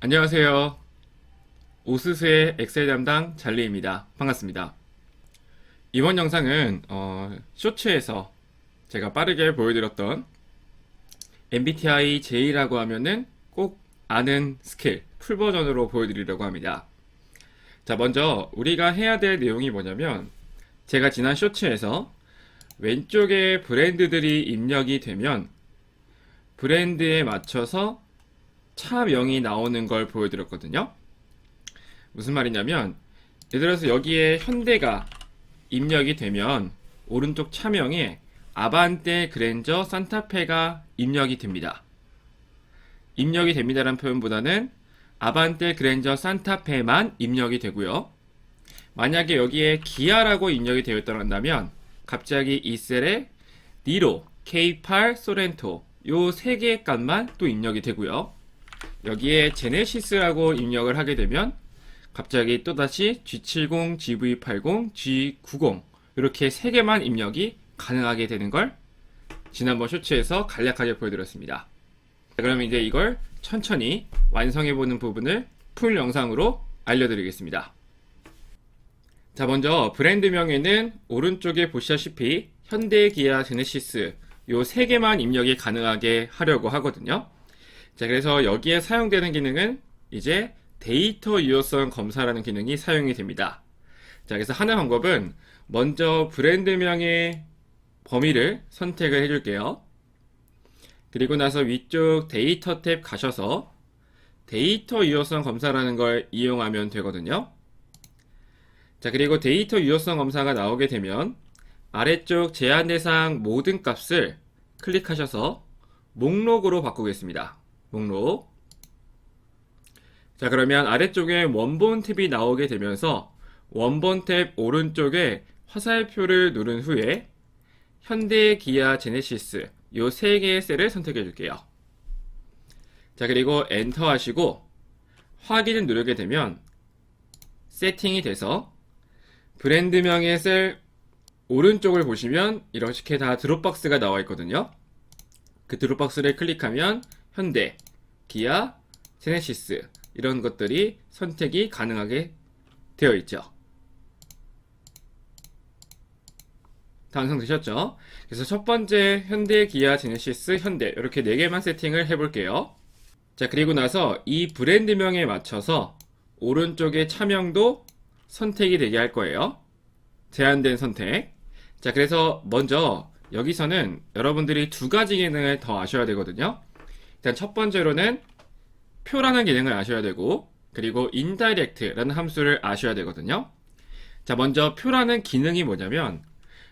안녕하세요. 오스스의 엑셀 담당 잘리입니다. 반갑습니다. 이번 영상은 어, 쇼츠에서 제가 빠르게 보여드렸던 MBTI J라고 하면은 꼭 아는 스킬 풀 버전으로 보여드리려고 합니다. 자, 먼저 우리가 해야 될 내용이 뭐냐면 제가 지난 쇼츠에서 왼쪽에 브랜드들이 입력이 되면 브랜드에 맞춰서 차명이 나오는 걸 보여드렸거든요. 무슨 말이냐면, 예를 들어서 여기에 현대가 입력이 되면 오른쪽 차명에 아반떼, 그랜저, 산타페가 입력이 됩니다. 입력이 됩니다라는 표현보다는 아반떼, 그랜저, 산타페만 입력이 되고요. 만약에 여기에 기아라고 입력이 되어 있다면 갑자기 이 셀에 니로, K8, 소렌토 요 세 개의 값만 또 입력이 되고요. 여기에 제네시스라고 입력을 하게 되면 갑자기 또다시 G70, GV80, G90 이렇게 세 개만 입력이 가능하게 되는 걸 지난번 쇼츠에서 간략하게 보여드렸습니다. 자, 그럼 이제 이걸 천천히 완성해보는 부분을 풀 영상으로 알려드리겠습니다. 자, 먼저 브랜드명에는 오른쪽에 보시다시피 현대, 기아, 제네시스 요세 개만 입력이 가능하게 하려고 하거든요. 자, 그래서 여기에 사용되는 기능은 이제 데이터 유효성 검사라는 기능이 사용이 됩니다. 자, 그래서 하는 방법은 먼저 브랜드명의 범위를 선택을 해줄게요. 그리고 나서 위쪽 데이터 탭 가셔서 데이터 유효성 검사라는 걸 이용하면 되거든요. 자, 그리고 데이터 유효성 검사가 나오게 되면 아래쪽 제한 대상 모든 값을 클릭하셔서 목록으로 바꾸겠습니다. 목록. 자, 그러면 아래쪽에 원본 탭이 나오게 되면서 원본 탭 오른쪽에 화살표를 누른 후에 현대, 기아, 제네시스 요세 개의 셀을 선택해 줄게요. 자, 그리고 엔터 하시고 확인을 누르게 되면 세팅이 돼서 브랜드명의 셀 오른쪽을 보시면 이렇게 다 드롭박스가 나와 있거든요. 그 드롭박스를 클릭하면 현대, 기아, 제네시스 이런 것들이 선택이 가능하게 되어 있죠. 다 완성되셨죠? 그래서 첫 번째 현대, 기아, 제네시스, 현대 이렇게 네 개만 세팅을 해볼게요. 자 그리고 나서 이 브랜드명에 맞춰서 오른쪽의 차명도 선택이 되게 할 거예요. 제한된 선택. 자 그래서 먼저 여기서는 여러분들이 두 가지 기능을 더 아셔야 되거든요. 일단 첫 번째로는 표라는 기능을 아셔야 되고 그리고 indirect라는 함수를 아셔야 되거든요. 자, 먼저 표라는 기능이 뭐냐면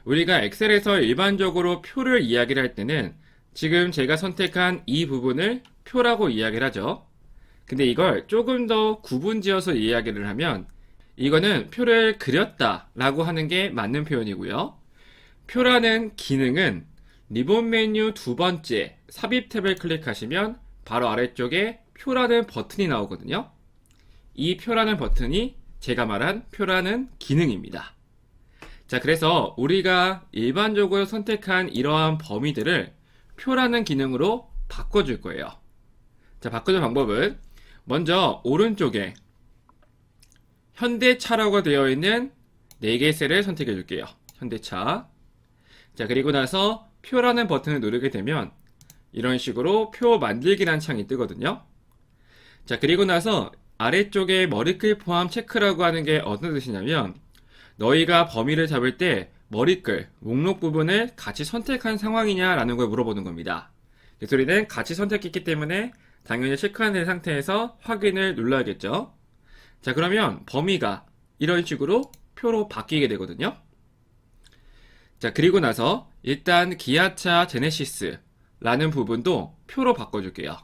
우리가 엑셀에서 일반적으로 표를 이야기를 할 때는 지금 제가 선택한 이 부분을 표라고 이야기를 하죠. 근데 이걸 조금 더 구분지어서 이야기를 하면 이거는 표를 그렸다라고 하는 게 맞는 표현이고요. 표라는 기능은 리본 메뉴 두 번째 삽입 탭을 클릭하시면 바로 아래쪽에 표라는 버튼이 나오거든요. 이 표라는 버튼이 제가 말한 표라는 기능입니다. 자, 그래서 우리가 일반적으로 선택한 이러한 범위들을 표라는 기능으로 바꿔줄 거예요. 자, 바꿔줄 방법은 먼저 오른쪽에 현대차라고 되어 있는 4개 셀을 선택해 줄게요. 현대차. 자, 그리고 나서 표라는 버튼을 누르게 되면 이런 식으로 표 만들기란 창이 뜨거든요. 자, 그리고 나서 아래쪽에 머리글 포함 체크라고 하는 게 어떤 뜻이냐면 너희가 범위를 잡을 때 머리글, 목록 부분을 같이 선택한 상황이냐라는 걸 물어보는 겁니다. 이 소리는 같이 선택했기 때문에 당연히 체크한 상태에서 확인을 눌러야겠죠. 자, 그러면 범위가 이런 식으로 표로 바뀌게 되거든요. 자, 그리고 나서 일단 기아차 제네시스라는 부분도 표로 바꿔줄게요.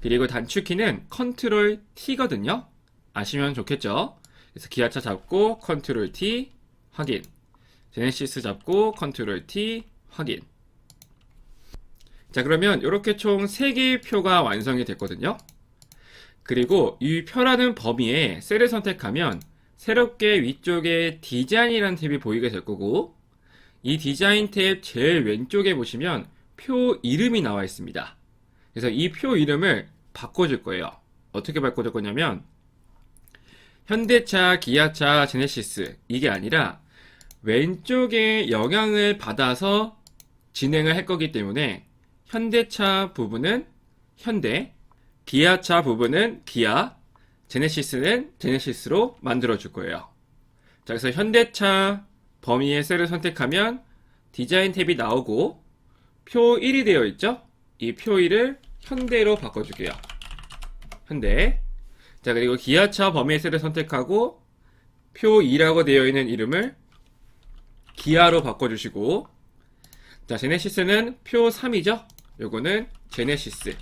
그리고 단축키는 컨트롤 T거든요. 아시면 좋겠죠? 그래서 기아차 잡고 컨트롤 T 확인. 제네시스 잡고 컨트롤 T 확인. 자, 그러면 이렇게 총 3개의 표가 완성이 됐거든요. 그리고 이 표라는 범위에 셀을 선택하면 새롭게 위쪽에 디자인이라는 탭이 보이게 될 거고 이 디자인 탭 제일 왼쪽에 보시면 표 이름이 나와 있습니다. 그래서 이 표 이름을 바꿔줄 거예요. 어떻게 바꿔줄 거냐면 현대차, 기아차, 제네시스 이게 아니라 왼쪽에 영향을 받아서 진행을 할 거기 때문에 현대차 부분은 현대, 기아차 부분은 기아, 제네시스는 제네시스로 만들어 줄 거예요. 자, 그래서 현대차 범위의 셀을 선택하면 디자인 탭이 나오고 표 1이 되어 있죠? 이 표 1을 현대로 바꿔줄게요. 현대. 자, 그리고 기아차 범위의 셀을 선택하고 표 2라고 되어 있는 이름을 기아로 바꿔주시고 자, 제네시스는 표 3이죠? 요거는 제네시스.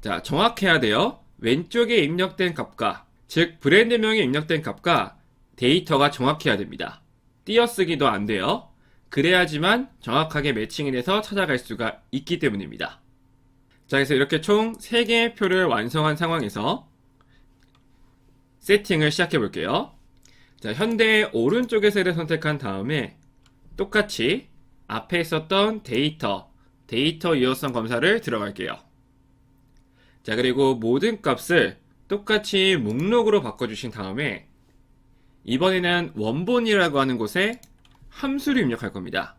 자, 정확해야 돼요. 왼쪽에 입력된 값과, 즉, 브랜드명에 입력된 값과 데이터가 정확해야 됩니다. 띄어쓰기도 안 돼요. 그래야지만 정확하게 매칭이 돼서 찾아갈 수가 있기 때문입니다. 자, 그래서 이렇게 총 3개의 표를 완성한 상황에서 세팅을 시작해 볼게요. 자, 현대의 오른쪽의 셀을 선택한 다음에 똑같이 앞에 있었던 데이터, 데이터 유효성 검사를 들어갈게요. 자, 그리고 모든 값을 똑같이 목록으로 바꿔주신 다음에 이번에는 원본이라고 하는 곳에 함수를 입력할 겁니다.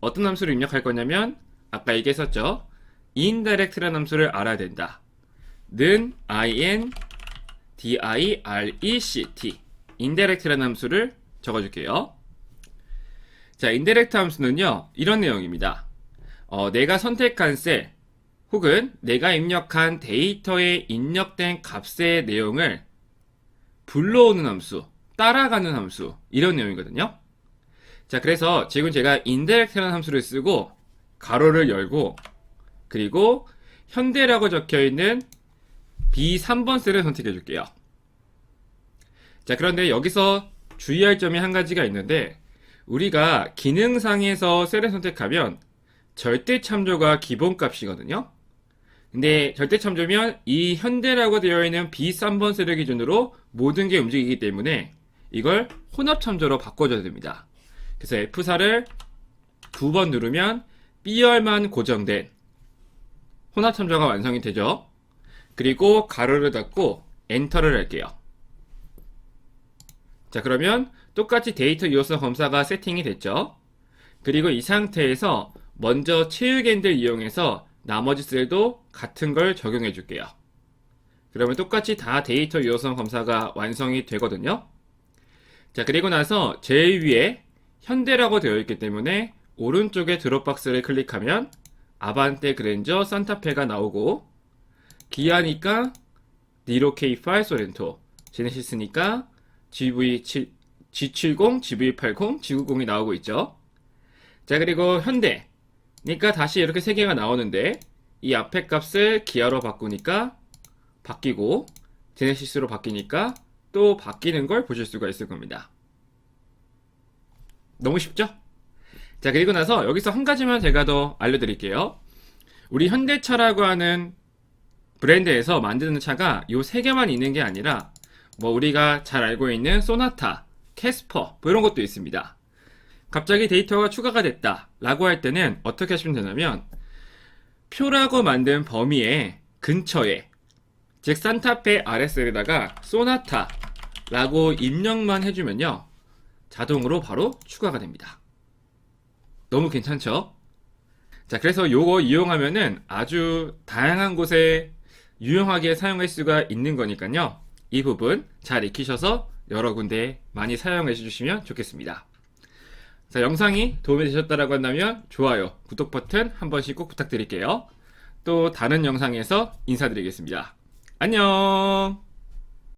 어떤 함수를 입력할 거냐면 아까 얘기했었죠. indirect라는 함수를 알아야 된다. 는 in direct indirect라는 함수를 적어줄게요. 자, indirect 함수는요 이런 내용입니다. 어, 내가 선택한 셀 혹은 내가 입력한 데이터에 입력된 값의 내용을 불러오는 함수, 따라가는 함수 이런 내용이거든요. 자, 그래서 지금 제가 indirect라는 함수를 쓰고 가로를 열고 그리고 현대라고 적혀 있는 B3번 셀을 선택해 줄게요. 자, 그런데 여기서 주의할 점이 한 가지가 있는데 우리가 기능상에서 셀을 선택하면 절대 참조가 기본값이거든요. 근데 절대 참조면 이 현대라고 되어 있는 B3번 셀을 기준으로 모든 게 움직이기 때문에 이걸 혼합 참조로 바꿔줘야 됩니다. 그래서 F4를 두 번 누르면 B열만 고정된 혼합 참조가 완성이 되죠. 그리고 가로를 닫고 엔터를 할게요. 자, 그러면 똑같이 데이터 유효성 검사가 세팅이 됐죠. 그리고 이 상태에서 먼저 체육엔들 이용해서 나머지 셀도 같은 걸 적용해 줄게요. 그러면 똑같이 다 데이터 유효성 검사가 완성이 되거든요. 자, 그리고 나서 제일 위에 현대라고 되어 있기 때문에 오른쪽에 드롭박스를 클릭하면 아반떼 그랜저 산타페가 나오고 기아니까 니로 K5 소렌토 제네시스니까 GV7 G70, GV80, G90이 나오고 있죠. 자, 그리고 현대. 그러니까 다시 이렇게 세 개가 나오는데 이 앞에 값을 기아로 바꾸니까 바뀌고 제네시스로 바뀌니까 또 바뀌는 걸 보실 수가 있을 겁니다. 너무 쉽죠? 자, 그리고 나서 여기서 한 가지만 제가 더 알려드릴게요. 우리 현대차라고 하는 브랜드에서 만드는 차가 요세 개만 있는 게 아니라 뭐 우리가 잘 알고 있는 소나타, 캐스퍼 뭐 이런 것도 있습니다. 갑자기 데이터가 추가가 됐다 라고 할 때는 어떻게 하시면 되냐면 표라고 만든 범위의 근처에 즉 산타페 RSL에다가 소나타 라고 입력만 해주면요 자동으로 바로 추가가 됩니다. 너무 괜찮죠? 자, 그래서 요거 이용하면은 아주 다양한 곳에 유용하게 사용할 수가 있는 거니까요. 이 부분 잘 익히셔서 여러 군데 많이 사용해 주시면 좋겠습니다. 자, 영상이 도움이 되셨다라고 한다면 좋아요, 구독 버튼 한 번씩 꼭 부탁드릴게요. 또 다른 영상에서 인사드리겠습니다. 안녕!